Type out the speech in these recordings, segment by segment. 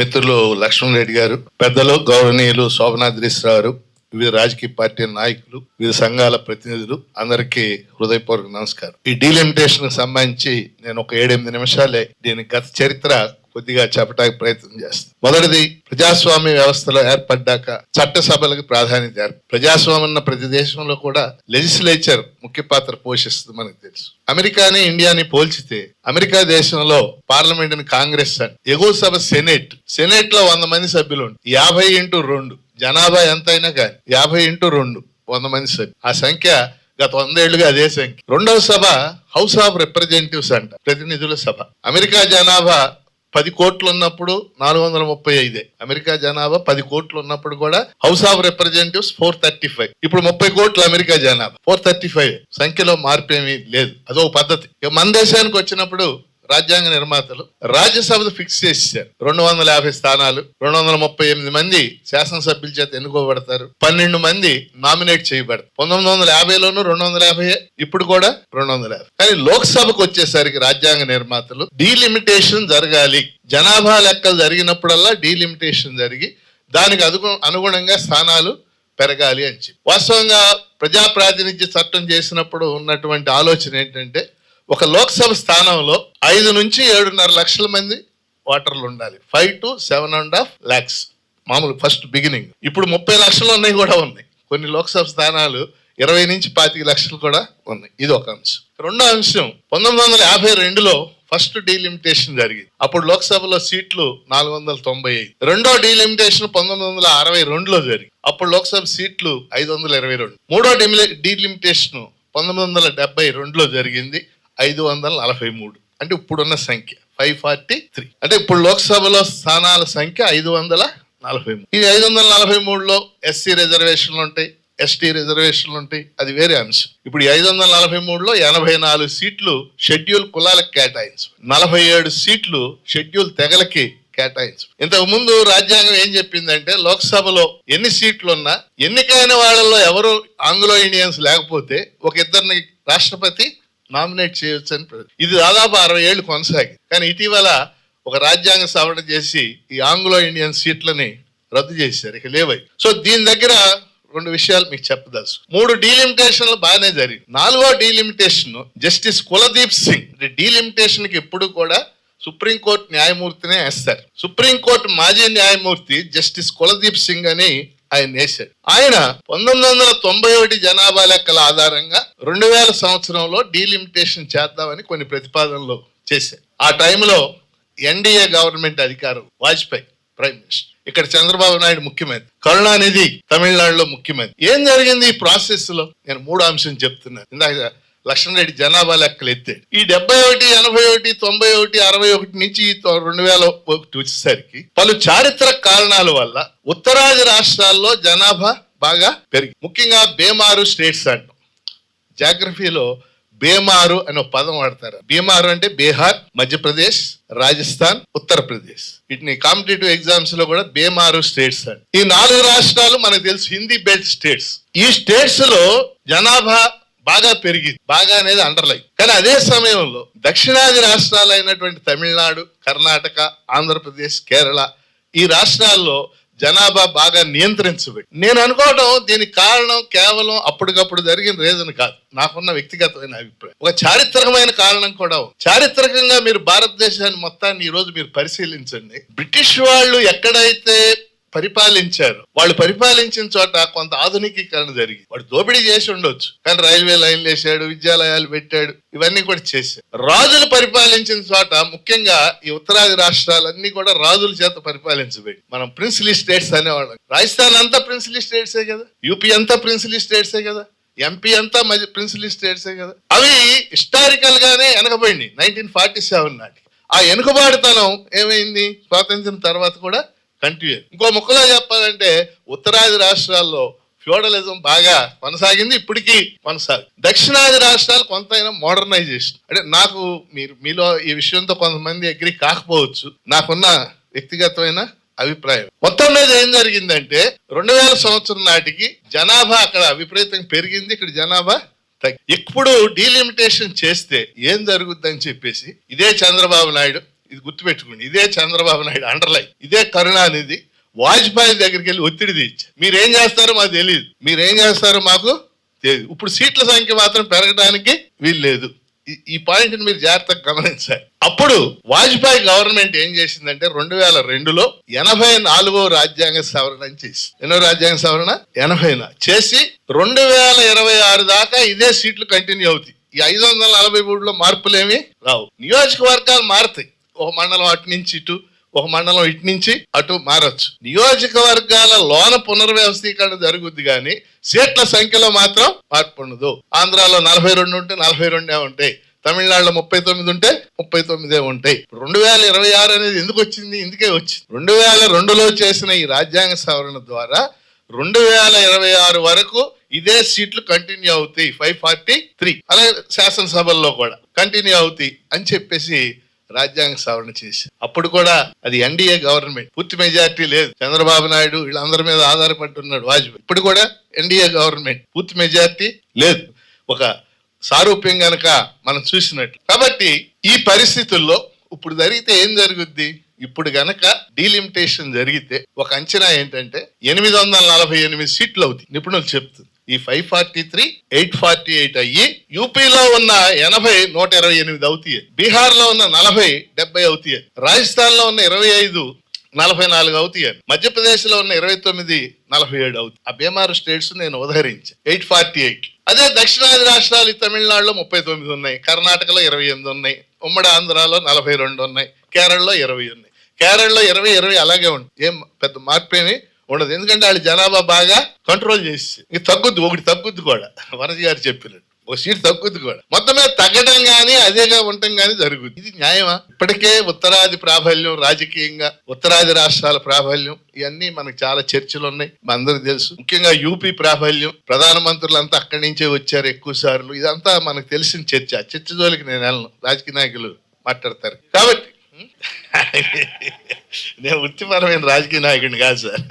మిత్రులు లక్ష్మణ్ రెడ్డి గారు పెద్దలు గౌరవనీయులు శోభనాద్రీశ్వరరావు గారు వివిధ రాజకీయ పార్టీ నాయకులు వివిధ సంఘాల ప్రతినిధులు అందరికీ హృదయపూర్వక నమస్కారం. ఈ డీలిమిటేషన్ సంబంధించి నేను ఒక ఏడెనిమిది నిమిషాలే దీని గత చరిత్ర కొద్దిగా చెప్పడానికి ప్రయత్నం చేస్తాను మొదటిది ప్రజాస్వామ్య వ్యవస్థలో ఏర్పడ్డాక చట్టసభలకు ప్రాధాన్యత ఏర్ప- ప్రజాస్వామ్యం ఉన్న ప్రతి దేశంలో కూడా లెజిస్లేచర్ ముఖ్య పాత్ర పోషిస్తుంది మనకు తెలుసు. అమెరికాని ఇండియాని పోల్చితే అమెరికా దేశంలో పార్లమెంట్ని కాంగ్రెస్ అని ఎగువ సభ సెనేట్ సెనేట్లో వంద మంది సభ్యులు ఉంటారు. యాభై ఇంటూ రెండు జనాభా ఎంతైనా కానీ యాభై ఇంటూ రెండు వంద మంది సభ్యులు ఆ సంఖ్య గత వందేళ్ళుగా అదే సంఖ్య. రెండవ సభ హౌస్ ఆఫ్ రిప్రజెంటేటివ్స్ అంట ప్రతినిధుల సభ. అమెరికా జనాభా పది కోట్లు ఉన్నప్పుడు నాలుగు వందల ముప్పై ఐదే. అమెరికా జనాభా పది కోట్లు ఉన్నప్పుడు కూడా House of Representatives four thirty five. ఇప్పుడు ముప్పై కోట్లు అమెరికా జనాభా ఫోర్ థర్టీ ఫైవ్. సంఖ్యలో మార్పు ఏమీ లేదు. అదో పద్ధతి. మన దేశానికి వచ్చినప్పుడు రాజ్యాంగ నిర్మాతలు రాజ్యసభను ఫిక్స్ చేశారు రెండు వందల యాభై స్థానాలు రెండు వందల ముప్పై ఎనిమిది మంది శాసనసభ్యుల చేత ఎన్నుకోబడతారు పన్నెండు మంది నామినేట్ చేయబడతారు. పంతొమ్మిది వందల యాభైలోనూ రెండు వందల యాభై ఇప్పుడు కూడా రెండు వందల యాభై. కానీ లోక్సభకు వచ్చేసరికి రాజ్యాంగ నిర్మాతలు డీలిమిటేషన్ జరగాలి. జనాభా లెక్కలు జరిగినప్పుడల్లా డీలిమిటేషన్ జరిగి దానికి అదుగు అనుగుణంగా స్థానాలు పెరగాలి అని చెప్పి. వాస్తవంగా ప్రజా ప్రాతినిధ్య చట్టం చేసినప్పుడు ఉన్నటువంటి ఆలోచన ఏంటంటే ఒక లోక్సభ స్థానంలో ఐదు నుంచి ఏడున్నర లక్షల మంది ఓటర్లు ఉండాలి. Five to seven and half lakhs మామూలు ఫస్ట్ బిగినింగ్ ఇప్పుడు ముప్పై లక్షలు ఉన్నాయి కూడా ఉన్నాయి. కొన్ని లోక్సభ స్థానాలు ఇరవై నుంచి పాతిక లక్షలు కూడా ఉన్నాయి. ఇది ఒక అంశం. రెండో అంశం పంతొమ్మిది వందల యాభై రెండులో ఫస్ట్ డీలిమిటేషన్ జరిగింది. అప్పుడు లోక్సభలో సీట్లు నాలుగు వందల తొంభై ఐదు. రెండో డీలిమిటేషన్ పంతొమ్మిది వందల అరవై రెండులో జరిగింది. అప్పుడు లోక్సభ సీట్లు ఐదు వందల ఇరవై రెండు. మూడో డిమిలి- డీలిమిటేషన్ పంతొమ్మిది వందల డెబ్బై రెండులో జరిగింది. ఐదు వందల నలభై మూడు. అంటే ఇప్పుడున్న సంఖ్య ఫైవ్ ఫార్టీ త్రీ అంటే ఇప్పుడు లోక్సభలో స్థానాల సంఖ్య ఐదు వందల నలభై మూడు. ఈ ఐదు వందల నలభై మూడులో ఎస్సీ రిజర్వేషన్లు ఉంటాయి ఎస్టీ రిజర్వేషన్లు ఉంటాయి అది వేరే అంశం. ఇప్పుడు ఐదు వందల నలభై మూడులో ఎనభై నాలుగు సీట్లు షెడ్యూల్ కులాలకు కేటాయించు. నలభై ఏడు సీట్లు షెడ్యూల్ తెగలకి కేటాయించు. ఇంతకు ముందు రాజ్యాంగం ఏం చెప్పిందంటే లోక్సభలో ఎన్ని సీట్లు ఉన్నా ఎన్నికైన వాళ్ళలో ఎవరు ఆంగ్లో ఇండియన్స్ లేకపోతే ఒక ఇద్దరిని రాష్ట్రపతి నామినేట్ చేయొచ్చు అని ఇది దాదాపు అరవై ఏళ్ళు కొనసాగింది. కానీ ఇటీవల ఒక రాజ్యాంగ సవరణ చేసి ఈ ఆంగ్లో ఇండియన్ సీట్లని రద్దు చేశారు. ఇక లేవై. సో దీని దగ్గర రెండు విషయాలు మీకు చెప్పదలుచు మూడు డీలిమిటేషన్లు బాగానే జరిగింది నాలుగో డీలిమిటేషన్ జస్టిస్ కులదీప్ సింగ్. డీలిమిటేషన్కి ఎప్పుడు కూడా సుప్రీంకోర్టు న్యాయమూర్తినే వేస్తారు. సుప్రీంకోర్టు మాజీ న్యాయమూర్తి జస్టిస్ కులదీప్ సింగ్ అని ఆయన వేశాడు ఆయన పంతొమ్మిది వందల తొంభై ఒకటి జనాభా లెక్కల ఆధారంగా రెండు వేల సంవత్సరంలో డీలిమిటేషన్ చేద్దామని కొన్ని ప్రతిపాదనలు చేశారు. ఆ టైంలో ఎన్డీఏ గవర్నమెంట్ అధికారం వాజ్పేయి ప్రైమ్ మినిస్టర్. ఇక్కడ చంద్రబాబు నాయుడు ముఖ్యమంత్రి. కరుణానిధి తమిళనాడులో ముఖ్యమంత్రి. ఏం జరిగింది ఈ ప్రాసెస్లో నేను మూడు అంశం చెప్తున్నాను. ఇందాక లక్ష్మణరెడ్డి జనాభా లెక్కలు ఎత్తాడు. ఈ డెబ్బై ఒకటి ఎనభై ఒకటి తొంభై ఒకటి అరవై ఒకటి నుంచి తొ- రెండు వేల ఒకటి వచ్చేసరికి పలు చారిత్రక కారణాల వల్ల ఉత్తరాది రాష్ట్రాల్లో జనాభా బాగా పెరిగి ముఖ్యంగా బేమారు స్టేట్స్ అంటాం. జాగ్రఫీలో బేమారు అనే ఒక పదం వాడతారు. బీమారు అంటే బీహార్ మధ్యప్రదేశ్ రాజస్థాన్ ఉత్తరప్రదేశ్. వీటిని కాంపిటేటివ్ ఎగ్జామ్స్లో కూడా బేమారు స్టేట్స్ అని ఈ నాలుగు రాష్ట్రాలు మనకు తెలుసు హిందీ బెల్ట్ స్టేట్స్. ఈ స్టేట్స్లో జనాభా బాగా పెరిగింది బాగా అనేది అండర్లైన్ కానీ అదే సమయంలో దక్షిణాది రాష్ట్రాలు అయినటువంటి తమిళనాడు కర్ణాటక ఆంధ్రప్రదేశ్ కేరళ ఈ రాష్ట్రాల్లో జనాభా బాగా నియంత్రించబడి. నేను అనుకోవడం దీనికి కారణం కేవలం అప్పటికప్పుడు జరిగిన రీజన్ కాదు. నాకున్న వ్యక్తిగతమైన అభిప్రాయం. ఒక చారిత్రకమైన కారణం కూడా చారిత్రకంగా మీరు భారతదేశాన్ని మొత్తాన్ని ఈ రోజు మీరు పరిశీలించండి. బ్రిటిష్ వాళ్ళు ఎక్కడైతే పరిపాలించారు. వాళ్ళు పరిపాలించిన చోట కొంత ఆధునికీకరణ జరిగింది. వాడు దోపిడీ చేసి ఉండొచ్చు. కానీ రైల్వే లైన్లు వేసాడు విద్యాలయాలు పెట్టాడు ఇవన్నీ కూడా చేశాడు రాజులు పరిపాలించిన చోట ముఖ్యంగా ఈ ఉత్తరాది రాష్ట్రాలన్నీ కూడా రాజుల చేత పరిపాలించబడి మనం ప్రిన్సిలీ స్టేట్స్ అనేవాళ్ళం. రాజస్థాన్ అంతా ప్రిన్సిలీ స్టేట్సే కదా. యూపీ అంతా ప్రిన్సిలీ స్టేట్సే కదా. ఎంపీ అంతా మధ్య ప్రిన్సిలీ స్టేట్సే కదా. అవి హిస్టారికల్ గానే వెనకబడి నైన్టీన్ ఫార్టీ సెవెన్ నాటి ఆ వెనుకబాటుతనం ఏమైంది? స్వాతంత్రం తర్వాత కూడా కంటిన్యూ. ఇంకో ముక్కలో చెప్పాలంటే ఉత్తరాది రాష్ట్రాల్లో ఫ్యూడలిజం బాగా కొనసాగింది ఇప్పటికీ కొనసాగి. దక్షిణాది రాష్ట్రాలు కొంతైనా మోడర్నైజేషన్. అంటే నాకు మీరు మీలో ఈ విషయంతో కొంతమంది అగ్రి కాకపోవచ్చు. నాకున్న వ్యక్తిగతమైన అభిప్రాయం. మొత్తం మీద ఏం జరిగిందంటే రెండు వేల సంవత్సరం నాటికి జనాభా అక్కడ విపరీతంగా పెరిగింది ఇక్కడ జనాభా తగ్గి. ఇప్పుడు డీలిమిటేషన్ చేస్తే ఏం జరుగుద్దని చెప్పేసి ఇదే చంద్రబాబు నాయుడు ఇది గుర్తుపెట్టుకోండి. ఇదే చంద్రబాబు నాయుడు అండర్లైన్. ఇదే కరుణానిధి. వాజ్పేయి దగ్గరికి వెళ్ళి ఒత్తిడి తెచ్చి మీరేం చేస్తారో మాకు తెలియదు మీరేం చేస్తారో మాకు తెలియదు ఇప్పుడు సీట్ల సంఖ్య మాత్రం పెరగడానికి వీలు లేదు. ఈ- ఈ మీరు జాగ్రత్తగా గమనించాలి. అప్పుడు వాజ్పేయి గవర్నమెంట్ ఏం చేసిందంటే రెండు వేల రెండులో ఎనభై నాలుగో రాజ్యాంగ సవరణ చేసి ఎన్నో రాజ్యాంగ సవరణ? ఎనభై చేసి రెండు వేల ఇరవై ఆరు దాకా ఇదే సీట్లు కంటిన్యూ అవుతాయి. ఈ ఐదు వందల నలభై మూడులో మార్పులేమి రావు. నియోజకవర్గాలు మారుతాయి. ఒక మండలం అటు నుంచి ఇటు ఒక మండలం ఇటు నుంచి అటు మారచ్చు. నియోజకవర్గాల లోన పునర్వ్యవస్థీకరణ జరుగుద్ది కానీ సీట్ల సంఖ్యలో మాత్రం మార్పు ఉండదు. ఆంధ్రాలో నలభై రెండు ఉంటే నలభై రెండే ఉంటాయి. తమిళనాడులో ముప్పై తొమ్మిది ఉంటే ముప్పై తొమ్మిదే ఉంటాయి. రెండు వేల ఇరవై ఆరు అనేది ఎందుకు వచ్చింది? ఇందుకే వచ్చింది. రెండు వేల రెండులో చేసిన ఈ రాజ్యాంగ సవరణ ద్వారా రెండు వేల ఇరవై ఆరు వరకు ఇదే సీట్లు కంటిన్యూ అవుతాయి ఫైవ్ ఫార్టీ త్రీ. అలాగే శాసనసభల్లో కూడా కంటిన్యూ అవుతాయి అని చెప్పేసి రాజ్యాంగ సవరణ చేసి అప్పుడు కూడా అది ఎన్డీఏ గవర్నమెంట్. పూర్తి మెజారిటీ లేదు. చంద్రబాబు నాయుడు వీళ్ళందరి మీద ఆధారపడుతున్నాడు వాజ్పేయి. ఇప్పుడు కూడా ఎన్డీఏ గవర్నమెంట్. పూర్తి మెజారిటీ లేదు. ఒక సారూప్యం గనక మనం చూసినట్టు కాబట్టి ఈ పరిస్థితుల్లో ఇప్పుడు జరిగితే ఏం జరుగుద్ది? ఇప్పుడు గనక డీలిమిటేషన్ జరిగితే ఒక అంచనా ఏంటంటే ఎనిమిది వందల నలభై ఎనిమిది సీట్లు అవుతాయి. నిపుణులు చెప్తుంది ఈ five forty three eight forty eight అయ్యి యూపీలో ఉన్న ఎనభై నూట ఇరవై ఎనిమిది అవుతాయి. బీహార్లో ఉన్న నలభై డెబ్బై అవుతాయి. రాజస్థాన్లో ఉన్న ఇరవై ఐదు నలభై నాలుగు అవుతాయి. మధ్యప్రదేశ్లో ఉన్న ఇరవై తొమ్మిది నలభై ఏడు అవుతాయి. ఆ బీమార్ స్టేట్స్ నేను ఉదహరించాను ఎయిట్ ఫార్టీ ఎయిట్ అదే దక్షిణాది రాష్ట్రాలు తమిళనాడులో ముప్పై తొమ్మిది ఉన్నాయి. కర్ణాటకలో ఇరవై ఎనిమిది ఉన్నాయి. ఉమ్మడి ఆంధ్రాలో నలభై రెండు ఉన్నాయి. కేరళలో ఇరవై ఉన్నాయి. కేరళలో ఇరవై ఇరవై అలాగే ఉంటుంది ఏం పెద్ద మార్పేమి ఉండదు. ఎందుకంటే వాళ్ళ జనాభా బాగా కంట్రోల్ చేసి. ఇంక తగ్గుద్ది ఒకటి తగ్గుద్ది కూడా. వనజి గారు చెప్పినట్టు. ఒక సీట్ తగ్గుద్ది కూడా. మొత్తం మీద తగ్గడం కానీ అదేగా ఉండటం కానీ జరుగుద్ది. ఇది న్యాయమా? ఇప్పటికే ఉత్తరాది ప్రాబల్యం రాజకీయంగా ఉత్తరాది రాష్ట్రాల ప్రాబల్యం ఇవన్నీ మనకు చాలా చర్చలు ఉన్నాయి. మన అందరికి తెలుసు. ముఖ్యంగా యూపీ ప్రాబల్యం ప్రధానమంత్రులంతా అక్కడి నుంచే వచ్చారు ఎక్కువ సార్లు. ఇదంతా మనకు తెలిసిన చర్చ. చర్చ జోలికి నేను వెళ్ళను. రాజకీయ నాయకులు మాట్లాడతారు. కాబట్టి నేను వృత్తిపరమైన రాజకీయ నాయకుడిని కాదు సార్.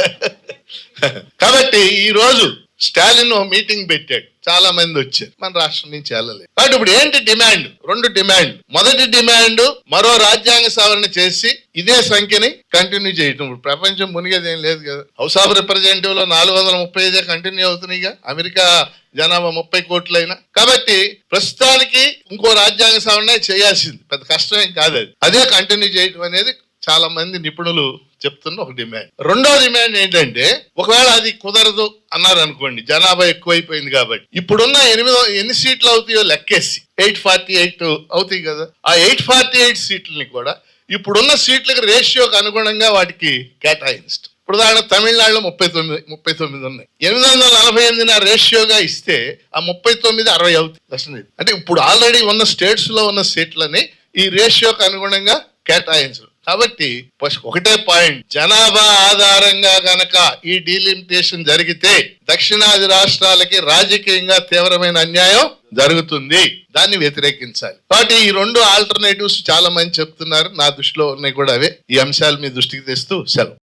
కాబట్టి ఈరోజు స్టాలిన్ ఓ మీటింగ్ పెట్టాడు. చాలా మంది వచ్చారు. మన రాష్ట్రం నుంచి వెళ్ళలేదు. కాబట్టి ఇప్పుడు ఏంటి డిమాండ్? రెండు డిమాండ్. మొదటి డిమాండ్ మరో రాజ్యాంగ సవరణ చేసి ఇదే సంఖ్యని కంటిన్యూ చేయటం. ఇప్పుడు ప్రపంచం మునిగేది ఏం లేదు కదా. హౌస్ ఆఫ్ రిప్రజెంటేటివ్లో నాలుగు వందల ముప్పై ఐదే కంటిన్యూ అవుతున్నాయిగా. అమెరికా జనాభా ముప్పై కోట్లైనా. కాబట్టి ప్రస్తుతానికి ఇంకో రాజ్యాంగ సవరణ చేయాల్సింది. పెద్ద కష్టమేం కాదు అది. అదే కంటిన్యూ చేయటం అనేది చాలా మంది నిపుణులు చెప్తున్న ఒక డిమాండ్ రెండో డిమాండ్ ఏంటంటే ఒకవేళ అది కుదరదు అన్నారు అనుకోండి జనాభా ఎక్కువైపోయింది కాబట్టి. ఇప్పుడున్న ఎనిమిదో ఎన్ని సీట్లు అవుతాయో లెక్కేసి. ఎయిట్ ఫార్టీ ఎయిట్ అవుతాయి కదా. ఆ ఎయిట్ ఫార్టీ ఎయిట్ సీట్లని కూడా ఇప్పుడున్న సీట్లకు రేషియోకి అనుగుణంగా వాటికి కేటాయించడం. ఇప్పుడు ఉదాహరణ తమిళనాడులో ముప్పై తొమ్మిది ముప్పై తొమ్మిది ఉన్నాయి. ఎనిమిది వందల నలభై ఎనిమిది రేషియోగా ఇస్తే ఆ ముప్పై తొమ్మిది అరవై అవుతుంది దర్శనం అంటే ఇప్పుడు ఆల్రెడీ ఉన్న స్టేట్స్లో ఉన్న సీట్లని ఈ రేషియోకి అనుగుణంగా కేటాయించడం. కాబట్టి ఒకటే పాయింట్. జనాభా ఆధారంగా గనక ఈ డీలిమిటేషన్ జరిగితే దక్షిణాది రాష్ట్రాలకి రాజకీయంగా తీవ్రమైన అన్యాయం జరుగుతుంది. దాన్ని వ్యతిరేకించాలి. కాబట్టి ఈ రెండు ఆల్టర్నేటివ్స్ చాలా మంది చెప్తున్నారు. నా దృష్టిలో ఉన్నాయి కూడా అవే. ఈ అంశాలు మీ దృష్టికి తెస్తూ సెలవు.